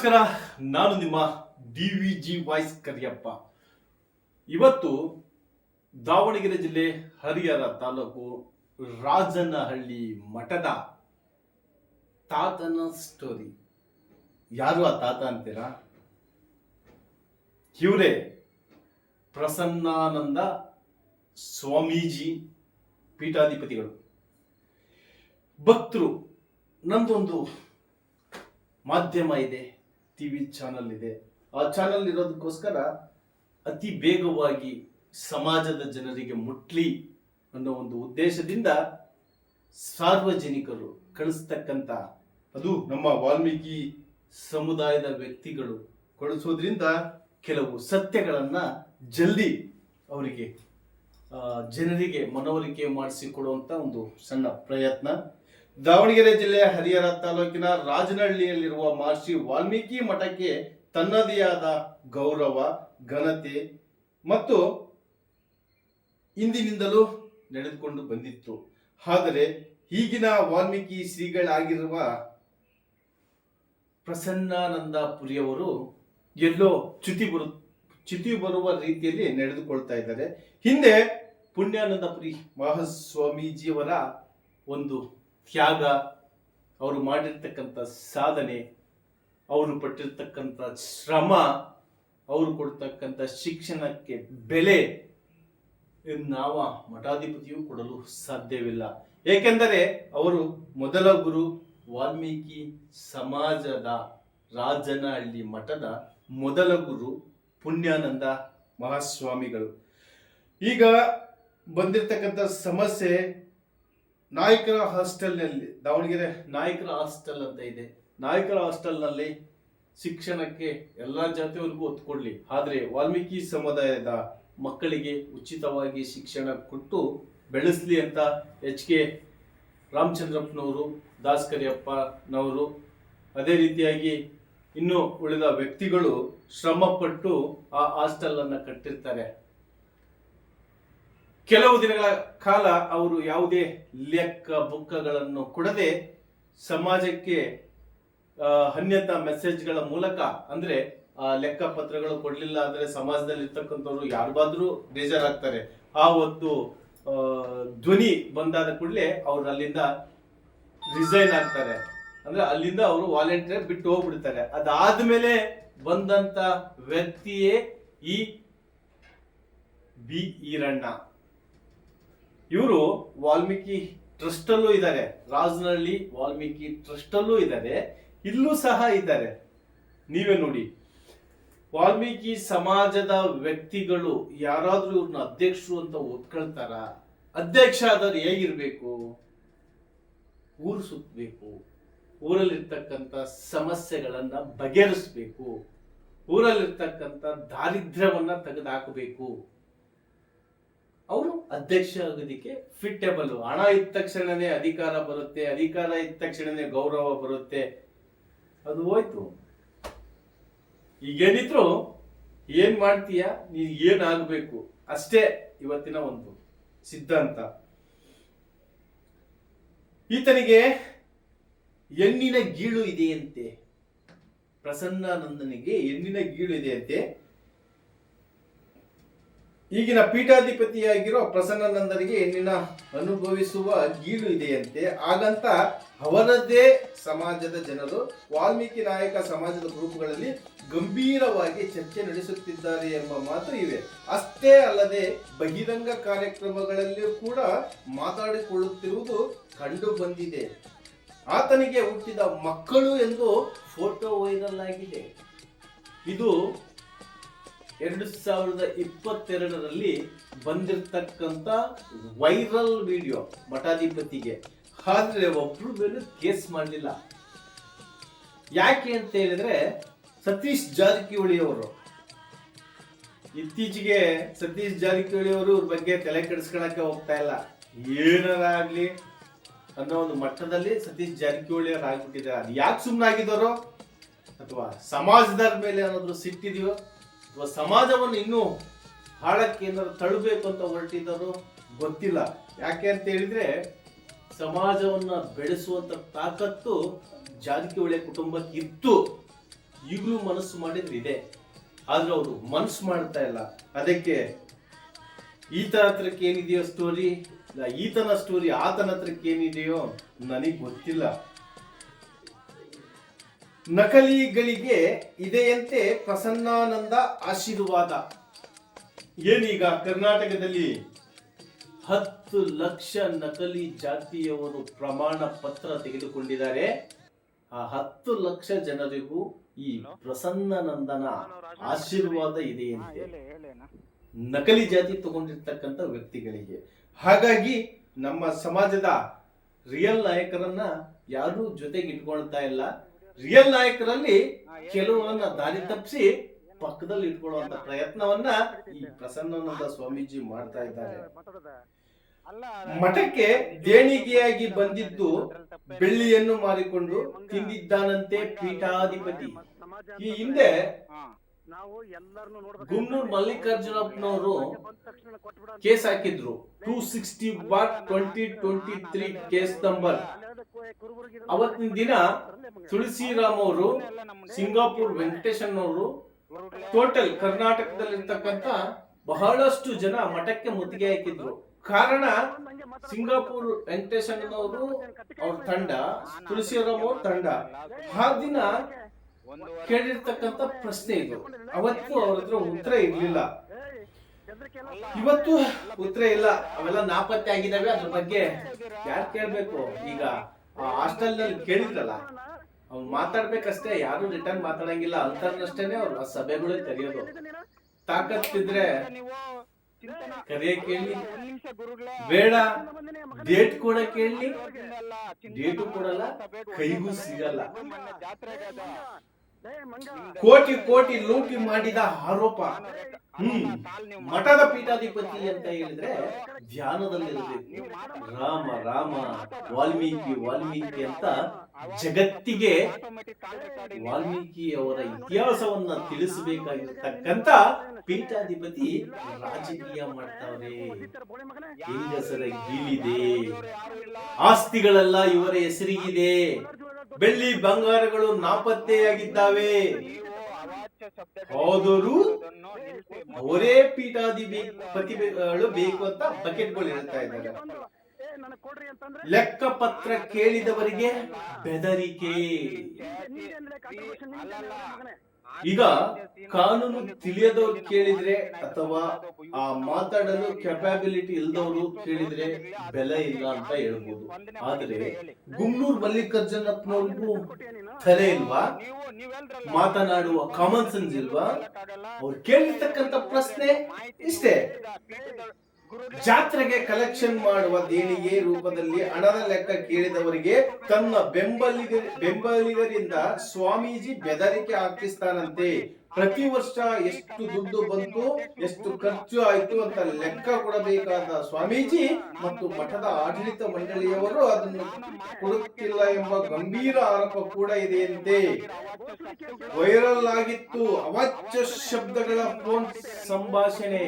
ನಮಸ್ಕಾರ, ನಾನು ನಿಮ್ಮ D V G voice Kariyappa. ಇವತ್ತು ದಾವಣಗೆರೆ ಜಿಲ್ಲೆ ಹರಿಹರ ತಾಲೂಕು ರಾಜನಹಳ್ಳಿ ಮಠದ ತಾತನ ಸ್ಟೋರಿ ಯಾರು ಆ ತಾತ ಅಂತೀರಾ? ಇವರೇ ಪ್ರಸನ್ನಾನಂದ ಸ್ವಾಮೀಜಿ ಪೀಠಾಧಿಪತಿಗಳು. ಭಕ್ತರು, ನಂದೊಂದು ಮಾಧ್ಯಮ ಇದೆ. ಟಿ ವಿ ಚಾನಲ್ ಇದೆ. ಆ ಚಾನಲ್ ಇರೋದಕ್ಕೋಸ್ಕರ ಅತಿ ಬೇಗವಾಗಿ ಸಮಾಜದ ಜನರಿಗೆ ಮುಟ್ಲಿ ಅನ್ನೋ ಒಂದು ಉದ್ದೇಶದಿಂದ ಸಾರ್ವಜನಿಕರು ಕಳಿಸ್ತಕ್ಕಂಥ ಅದು ನಮ್ಮ ವಾಲ್ಮೀಕಿ ಸಮುದಾಯದ ವ್ಯಕ್ತಿಗಳು ಕಳಿಸೋದ್ರಿಂದ ಕೆಲವು ಸತ್ಯಗಳನ್ನ ಜಲ್ದಿ ಅವರಿಗೆ ಜನರಿಗೆ ಮನವರಿಕೆ ಮಾಡಿಸಿಕೊಡುವಂಥ ಒಂದು ಸಣ್ಣ ಪ್ರಯತ್ನ. ದಾವಣಗೆರೆ ಜಿಲ್ಲೆಯ ಹರಿಹರ ತಾಲೂಕಿನ ರಾಜನಹಳ್ಳಿಯಲ್ಲಿರುವ ಮಹರ್ಷಿ ವಾಲ್ಮೀಕಿ ಮಠಕ್ಕೆ ತನ್ನದೇ ಆದ ಗೌರವ, ಘನತೆ ಮತ್ತು ಇಂದಿನಿಂದಲೂ ನಡೆದುಕೊಂಡು ಬಂದಿತ್ತು. ಆದರೆ ಈಗಿನ ವಾಲ್ಮೀಕಿ ಶ್ರೀಗಳಾಗಿರುವ ಪ್ರಸನ್ನಾನಂದ ಪುರಿಯವರು ಎಲ್ಲೋ ಚ್ಯುತಿ ಬರು, ಚ್ಯುತಿ ಬರುವ ರೀತಿಯಲ್ಲಿ ನಡೆದುಕೊಳ್ತಾ ಇದ್ದಾರೆ. ಹಿಂದೆ ಪುಣ್ಯಾನಂದ ಪುರಿ ಮಹಾಸ್ವಾಮೀಜಿಯವರ ಒಂದು ತ್ಯಾಗ, ಅವರು ಮಾಡಿರ್ತಕ್ಕಂಥ ಸಾಧನೆ, ಅವರು ಪಟ್ಟಿರ್ತಕ್ಕಂಥ ಶ್ರಮ, ಅವರು ಕೊಡ್ತಕ್ಕಂಥ ಶಿಕ್ಷಣಕ್ಕೆ ಬೆಲೆ ನಾವ ಮಠಾಧಿಪತಿಯು ಕೊಡಲು ಸಾಧ್ಯವಿಲ್ಲ. ಏಕೆಂದರೆ ಅವರು ಮೊದಲ ಗುರು ವಾಲ್ಮೀಕಿ ಸಮಾಜದ ರಾಜನಹಳ್ಳಿ ಮಠದ ಮೊದಲ ಗುರು ಪುಣ್ಯಾನಂದ ಮಹಾಸ್ವಾಮಿಗಳು. ಈಗ ಬಂದಿರತಕ್ಕಂಥ ಸಮಸ್ಯೆ ನಾಯಕರ ಹಾಸ್ಟೆಲ್ನಲ್ಲಿ, ದಾವಣಗೆರೆ ನಾಯಕರ ಹಾಸ್ಟೆಲ್ ಅಂತ ಇದೆ. ನಾಯಕರ ಹಾಸ್ಟೆಲ್ನಲ್ಲಿ ಶಿಕ್ಷಣಕ್ಕೆ ಎಲ್ಲ ಜಾತಿಯವರಿಗೂ ಒತ್ತು ಕೊಡಲಿ ಆದರೆ ವಾಲ್ಮೀಕಿ ಸಮುದಾಯದ ಮಕ್ಕಳಿಗೆ ಉಚಿತವಾಗಿ ಶಿಕ್ಷಣ ಕೊಟ್ಟು ಬೆಳೆಸಲಿ ಅಂತ ಎಚ್ ಕೆ ರಾಮಚಂದ್ರಪ್ಪನವರು ದಾಸ್ ಕರಿಯಪ್ಪನವರು ಅದೇ ರೀತಿಯಾಗಿ ಇನ್ನು ಉಳಿದ ವ್ಯಕ್ತಿಗಳು ಶ್ರಮಪಟ್ಟು ಆ ಹಾಸ್ಟೆಲ್ ಅನ್ನ ಕಟ್ಟಿರ್ತಾರೆ. ಕೆಲವು ದಿನಗಳ ಕಾಲ ಅವರು ಯಾವುದೇ ಲೆಕ್ಕ ಬುಕ್ಕಗಳನ್ನು ಕೊಡದೆ ಸಮಾಜಕ್ಕೆ ಅನ್ಯತ ಮೆಸೇಜ್ಗಳ ಮೂಲಕ, ಅಂದ್ರೆ ಲೆಕ್ಕ ಪತ್ರಗಳು ಕೊಡ್ಲಿಲ್ಲ ಅಂದ್ರೆ ಸಮಾಜದಲ್ಲಿ ಇರ್ತಕ್ಕಂಥವ್ರು ಯಾರಿಗಾದ್ರೂ ಬೇಜಾರಾಗ್ತಾರೆ. ಆ ಒಂದು ಧ್ವನಿ ಬಂದಾದ ಕೂಡಲೇ ಅವ್ರು ಅಲ್ಲಿಂದ ರಿಸೈನ್ ಆಗ್ತಾರೆ. ಅಂದ್ರೆ ಅಲ್ಲಿಂದ ಅವರು ವಾಲಂಟಿಯರ್ ಬಿಟ್ಟು ಹೋಗ್ಬಿಡ್ತಾರೆ. ಅದಾದ್ಮೇಲೆ ಬಂದಂತ ವ್ಯಕ್ತಿಯೇ ಈ ಬಿ ಈರಣ್ಣ. ಇವರು ವಾಲ್ಮೀಕಿ ಟ್ರಸ್ಟ್ ಅಲ್ಲೂ ಇದ್ದಾರೆ. ರಾಜನಹಳ್ಳಿ ವಾಲ್ಮೀಕಿ ಟ್ರಸ್ಟ್ ಅಲ್ಲೂ ಇದ್ದಾರೆ. ಇಲ್ಲೂ ಸಹ ಇದ್ದಾರೆ. ನೀವೇ ನೋಡಿ. ವಾಲ್ಮೀಕಿ ಸಮಾಜದ ವ್ಯಕ್ತಿಗಳು ಯಾರಾದ್ರೂ ಇವ್ರನ್ನ ಅಧ್ಯಕ್ಷರು ಅಂತ ಒತ್ಕೊಳ್ತಾರ ಅಧ್ಯಕ್ಷ ಆದವ್ರು ಹೇಗಿರ್ಬೇಕು? ಊರು ಸುತ್ತಬೇಕು ಊರಲ್ಲಿರ್ತಕ್ಕಂಥ ಸಮಸ್ಯೆಗಳನ್ನ ಬಗೆಹರಿಸ್ಬೇಕು. ಊರಲ್ಲಿರ್ತಕ್ಕಂಥ ದಾರಿದ್ರ್ಯವನ್ನ ತೆಗೆದುಹಾಕಬೇಕು ಅವರು ಅಧ್ಯಕ್ಷ ಆಗೋದಿಕ್ಕೆ ಫಿಟ್ಟೆಬಲ್ ಹಣ ಇದ್ದ ತಕ್ಷಣನೇ ಅಧಿಕಾರ ಬರುತ್ತೆ, ಅಧಿಕಾರ ಇದ್ದ ತಕ್ಷಣನೇ ಗೌರವ ಬರುತ್ತೆ. ಅದು ಹೋಯ್ತು. ಈಗೇನಿದ್ರು ಏನ್ ಮಾಡ್ತೀಯ? ನೀನ್ ಏನಾಗಬೇಕು ಅಷ್ಟೇ ಇವತ್ತಿನ ಒಂದು ಸಿದ್ಧಾಂತ. ಈತನಿಗೆ ಹೆಣ್ಣಿನ ಗೀಳು ಇದೆಯಂತೆ. ಪ್ರಸನ್ನಾನಂದನಿಗೆ ಹೆಣ್ಣಿನ ಗೀಳು ಇದೆಯಂತೆ. ಈಗಿನ ಪೀಠಾಧಿಪತಿಯಾಗಿರೋ ಪ್ರಸನ್ನನಂದರಿಗೆ ಹೆಣ್ಣಿನ ಅನುಭವಿಸುವ ಗೀಳು ಇದೆಯಂತೆ. ಹಾಗಂತ ಅವರದ್ದೇ ಸಮಾಜದ ಜನರು, ವಾಲ್ಮೀಕಿ ನಾಯಕ ಸಮಾಜದ ಗ್ರೂಪ್ಗಳಲ್ಲಿ ಗಂಭೀರವಾಗಿ ಚರ್ಚೆ ನಡೆಸುತ್ತಿದ್ದಾರೆ ಎಂಬ ಮಾತು ಇವೆ. ಅಷ್ಟೇ ಅಲ್ಲದೆ ಬಹಿರಂಗ ಕಾರ್ಯಕ್ರಮಗಳಲ್ಲಿಯೂ ಕೂಡ ಮಾತಾಡಿಕೊಳ್ಳುತ್ತಿರುವುದು ಕಂಡು ಬಂದಿದೆ ಆತನಿಗೆ ಹುಟ್ಟಿದ ಮಕ್ಕಳು ಎಂದು ಫೋಟೋ ವೈರಲ್ ಆಗಿದೆ. ಇದು ಎರಡು ಸಾವಿರದ ಇಪ್ಪತ್ತೆರಡರಲ್ಲಿ ಬಂದಿರತಕ್ಕಂತ ವೈರಲ್ ವಿಡಿಯೋ ಮಠಾಧಿಪತಿಗೆ. ಆದರೆ ಒಬ್ರು ಮೇಲೆ ಕೇಸ್ ಮಾಡಲಿಲ್ಲ. ಯಾಕೆ ಅಂತ ಹೇಳಿದ್ರೆ ಸತೀಶ್ ಜಾರಕಿಹೊಳಿ ಅವರು. ಇತ್ತೀಚೆಗೆ ಸತೀಶ್ ಜಾರಕಿಹೊಳಿ ಅವರು ಇವ್ರ ಬಗ್ಗೆ ತಲೆ ಕೆಡಿಸ್ಕೊಳಕ್ಕೆ ಹೋಗ್ತಾ ಇಲ್ಲ. ಏನಾರ ಆಗ್ಲಿ ಅನ್ನೋ ಒಂದು ಮಟ್ಟದಲ್ಲಿ ಸತೀಶ್ ಜಾರಕಿಹೊಳಿ ಅವ್ರು ಆಗ್ಬಿಟ್ಟಿದ್ದಾರೆ. ಅದು ಯಾಕೆ ಸುಮ್ಮನಾಗಿದ್ದಾರೋ ಅಥವಾ ಸಮಾಜದ ಮೇಲೆ ಏನಾದ್ರು ಸಿಟ್ಟಿದೆಯೋ ಅಥವಾ ಸಮಾಜವನ್ನು ಇನ್ನೂ ಹಾಳಕ್ಕೆ ಏನಾದ್ರು ತಳ್ಳಬೇಕು ಅಂತ ಹೊರಟಿದ್ದರು ಗೊತ್ತಿಲ್ಲ. ಯಾಕೆ ಅಂತ ಹೇಳಿದ್ರೆ ಸಮಾಜವನ್ನ ಬೆಳೆಸುವಂತ ತಾಕತ್ತು ಜಾರಕಿಹೊಳಿ ಕುಟುಂಬಕ್ಕೆ ಇತ್ತು. ಈಗಲೂ ಮನಸ್ಸು ಮಾಡಿದ್ರೆ ಇದೆ. ಆದ್ರೆ ಅವರು ಮನಸ್ಸು ಮಾಡ್ತಾ ಇಲ್ಲ. ಅದಕ್ಕೆ ಈತ ಹತ್ರಕ್ಕೆ ಏನಿದೆಯೋ ಸ್ಟೋರಿ ಈತನ ಸ್ಟೋರಿ ಆತನ ಹತ್ರಕ್ಕೆ ಏನಿದೆಯೋ ನನಗೆ ಗೊತ್ತಿಲ್ಲ. ನಕಲಿಗಳಿಗೆ ಇದೆಯಂತೆ ಪ್ರಸನ್ನಾನಂದ ಆಶೀರ್ವಾದ. ಏನೀಗ ಕರ್ನಾಟಕದಲ್ಲಿ ಹತ್ತು ಲಕ್ಷ ನಕಲಿ ಜಾತಿಯವರು ಪ್ರಮಾಣ ಪತ್ರ ತೆಗೆದುಕೊಂಡಿದ್ದಾರೆ. ಆ ಹತ್ತು ಲಕ್ಷ ಜನರಿಗೂ ಈ ಪ್ರಸನ್ನನಂದನ ಆಶೀರ್ವಾದ ಇದೆಯಂತೆ. ನಕಲಿ ಜಾತಿ ತಗೊಂಡಿರ್ತಕ್ಕಂಥ ವ್ಯಕ್ತಿಗಳಿಗೆ. ಹಾಗಾಗಿ ನಮ್ಮ ಸಮಾಜದ ರಿಯಲ್ ನಾಯಕರನ್ನ ಯಾರು ಜೊತೆಗೆ ಇಟ್ಕೊಳ್ತಾ ಇಲ್ಲ. ರಿಯಲ್ ನಾಯಕರಲ್ಲಿ ಕೆಲವರನ್ನ ದಾರಿ ತಪ್ಪಿಸಿ ಪಕ್ಕದಲ್ಲಿ ಇಟ್ಕೊಳ್ಳುವಂತ ಪ್ರಯತ್ನವನ್ನ ಈ ಪ್ರಸನ್ನಾನಂದ ಸ್ವಾಮೀಜಿ ಮಾಡ್ತಾ ಇದ್ದಾರೆ. ಮಠಕ್ಕೆ ದೇಣಿಗೆಯಾಗಿ ಬಂದಿದ್ದು ಬೆಳ್ಳಿಯನ್ನು ಮಾರಿಕೊಂಡು ತಿಂದಿದ್ದಾನಂತೆ ಪೀಠಾಧಿಪತಿ. ಈ ಹಿಂದೆ ನಾವು ಎಲ್ಲರನ್ನು ಗುನ್ನೂರ್ ಮಲ್ಲಿಕಾರ್ಜುನಪ್ಪನವರು ಕೇಸ್ ಹಾಕಿದ್ರು. Two sixty one twenty twenty three case number. ಅವತ್ತಿನ ದಿನ ತುಳಸಿರಾಮ್ ಅವರು ಸಿಂಗಾಪುರ್ ವೆಂಕಟೇಶನ್ ಅವರು ಟೋಟಲ್ ಕರ್ನಾಟಕದಲ್ಲಿರ್ತಕ್ಕಂಥ ಬಹಳಷ್ಟು ಜನ ಮಠಕ್ಕೆ ಮುತ್ತಿಗೆ ಹಾಕಿದ್ರು. ಕಾರಣ ಸಿಂಗಾಪುರ್ ವೆಂಕಟೇಶನ್ ಅವರು ಅವ್ರ ತಂಡ ತುಳಸಿರಾಮ್ ಅವ್ರ ತಂಡ. ಆ ದಿನ ಕೇಳಿರ್ತಕ್ಕಂಥ ಪ್ರಶ್ನೆ ಇದು. ಅವತ್ತು ಅವ್ರ ಹತ್ರ ಉತ್ತರ ಇರ್ಲಿಲ್ಲ. ಇವತ್ತು ಉತ್ತರ ಇಲ್ಲ. ಅವೆಲ್ಲ ನಾಪತ್ತೆ ಆಗಿದಾವೆ ಅದ್ರ ಬಗ್ಗೆ ಯಾರು ಕೇಳ್ಬೇಕು? ಈಗ ಹಾಸ್ಟೆಲ್ನಲ್ಲಿ ಕೇಳಿದ್ರಲ್ಲ ಅವ್ನು ಮಾತಾಡ್ಬೇಕಷ್ಟೇ ಯಾರು ರಿಟರ್ನ್ ಮಾತಾಡಂಗಿಲ್ಲ. ಅಂತರ್ನಷ್ಟೇನೆ ಅವ್ರು ಆ ಸಭೆಗಳು ಕರೆಯೋದು ತಾಕತ್ತಿದ್ರೆ ಕರೆಯ ಕೇಳಿ. ಬೇಡ ಡೇಟ್ ಕೂಡ ಕೇಳಿ. ಡೇಟು ಕೊಡಲ್ಲ ಕೈಗೂ ಸಿಗಲ್ಲ. ಕೋಟಿ ಕೋಟಿ ಲೂಟಿ ಮಾಡಿದ ಆರೋಪ. ಹ್ಮ್. ಮಠದ ಪೀಠಾಧಿಪತಿ ಅಂತ ಹೇಳಿದ್ರೆ ಧ್ಯಾನದಲ್ಲಿರಬೇಕು ರಾಮ ರಾಮ, ವಾಲ್ಮೀಕಿ ವಾಲ್ಮೀಕಿ ಅಂತ ಜಗತ್ತಿಗೆ ವಾಲ್ಮೀಕಿ ಅವರ ಇತಿಹಾಸವನ್ನ ತಿಳಿಸಬೇಕಾಗಿರ್ತಕ್ಕಂತ ಪೀಠಾಧಿಪತಿ ರಾಜಕೀಯ ಮಾಡ್ತಾವ್ರೆ. ಹೆಂಗಸರ ಗೀಳಿದೆ. ಆಸ್ತಿಗಳೆಲ್ಲ ಇವರ ಹೆಸರಿಗಿದೆ. ಬೆಳ್ಳಿ ಬಂಗಾರಗಳು ನಾಪತ್ತೆಯಾಗಿದ್ದಾವೆ. ಹೋದರು ಅವರೇ ಪೀಠಾಧಿಪತಿಗಳು ಬೇಕು ಅಂತ ಬಕೆಟ್ಗಳು ಹೇಳ್ತಾ ಇದ್ದಾರೆ. ಲೆಕ್ಕಪತ್ರ ಕೇಳಿದವರಿಗೆ ಬೆದರಿಕೆ. ಈಗ ಕಾನೂನು ತಿಳಿಯದವ್ರು ಕೇಳಿದ್ರೆ ಅಥವಾ ಆ ಮಾತಾಡಲು ಕೆಪಾಬಿಲಿಟಿ ಇಲ್ದವರು ಕೇಳಿದ್ರೆ ಬೆಲೆ ಇಲ್ಲ ಅಂತ ಹೇಳ್ಬೋದು. ಆದ್ರೆ ಗುಮ್ನೂರ್ ಮಲ್ಲಿಕಾರ್ಜುನಪ್ಪನವ್ರಿಗೂ ತಲೆ ಇಲ್ವಾ? ಮಾತನಾಡುವ ಕಾಮನ್ ಸೆನ್ಸ್ ಇಲ್ವಾ? ಅವ್ರು ಕೇಳಿರ್ತಕ್ಕಂಥ ಪ್ರಶ್ನೆ ಇಷ್ಟೇ. ಜಾತ್ರೆಗೆ ಕಲೆಕ್ಷನ್ ಮಾಡುವ ದೇಣಿಗೆ ರೂಪದಲ್ಲಿ ಹಣದ ಲೆಕ್ಕ ಕೇಳಿದವರಿಗೆ ತನ್ನ ಬೆಂಬಲಿಗ ಬೆಂಬಲಿಗರಿಂದ ಸ್ವಾಮೀಜಿ ಬೆದರಿಕೆ ಹಾಕಿಸ್ತಾನಂತೆ. ಪ್ರತಿ ವರ್ಷ ಎಷ್ಟು ದುಡ್ಡು ಬಂತು, ಎಷ್ಟು ಖರ್ಚು ಆಯ್ತು ಅಂತ ಲೆಕ್ಕ ಕೊಡಬೇಕಾದ ಸ್ವಾಮೀಜಿ ಮತ್ತು ಮಠದ ಆಡಳಿತ ಮಂಡಳಿಯವರು ಅದನ್ನು ಕೊಡುತ್ತಿಲ್ಲ ಎಂಬ ಗಂಭೀರ ಆರೋಪ ಕೂಡ ಇದೆಯಂತೆ. ವೈರಲ್ ಆಗಿತ್ತು ಅವಾಚ್ಯ ಶಬ್ದಗಳ ಫೋನ್ ಸಂಭಾಷಣೆ.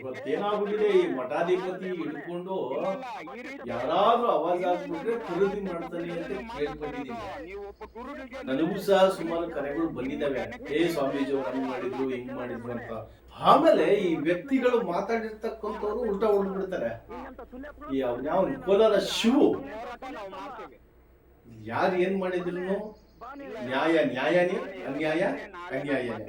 ಇವತ್ತೇನಾಗ್ಬಿಟ್ಟಿದೆ ಈ ಮಠಾಧಿಪತಿ ಹಿಡ್ಕೊಂಡು ಯಾರಾದ್ರೂ ಅವಾಜ್ ಆಗ್ಬಿಟ್ರೆ ಖರೀದಿ ಮಾಡ್ತಾನೆ ಅಂತ ಕೇಳ್ಕೊಂಡಿದ್ದೀನಿ. ನನಗೂ ಸಹ ಸುಮಾರು ಕರೆಗಳು ಬಂದಿದ್ದಾವೆ. ಏ ಸ್ವಾಮೀಜಿ ಅವ್ರು ಹಂಗ್ ಮಾಡಿದ್ರು ಹಿಂಗ್ ಮಾಡಿದ್ರು ಅಂತ. ಆಮೇಲೆ ಈ ವ್ಯಕ್ತಿಗಳು ಮಾತಾಡಿರ್ತಕ್ಕಂಥವ್ರು ಉಲ್ಟಾ ಹೊಡ್ಬಿಡ್ತಾರೆ ಈ ಯಾವ ಕೋಲಾರ ಶಿವು? ಯಾರು ಏನ್ ಮಾಡಿದ್ರು ನ್ಯಾಯ ನ್ಯಾಯನೇ ಅನ್ಯಾಯ ಅನ್ಯಾಯನೇ.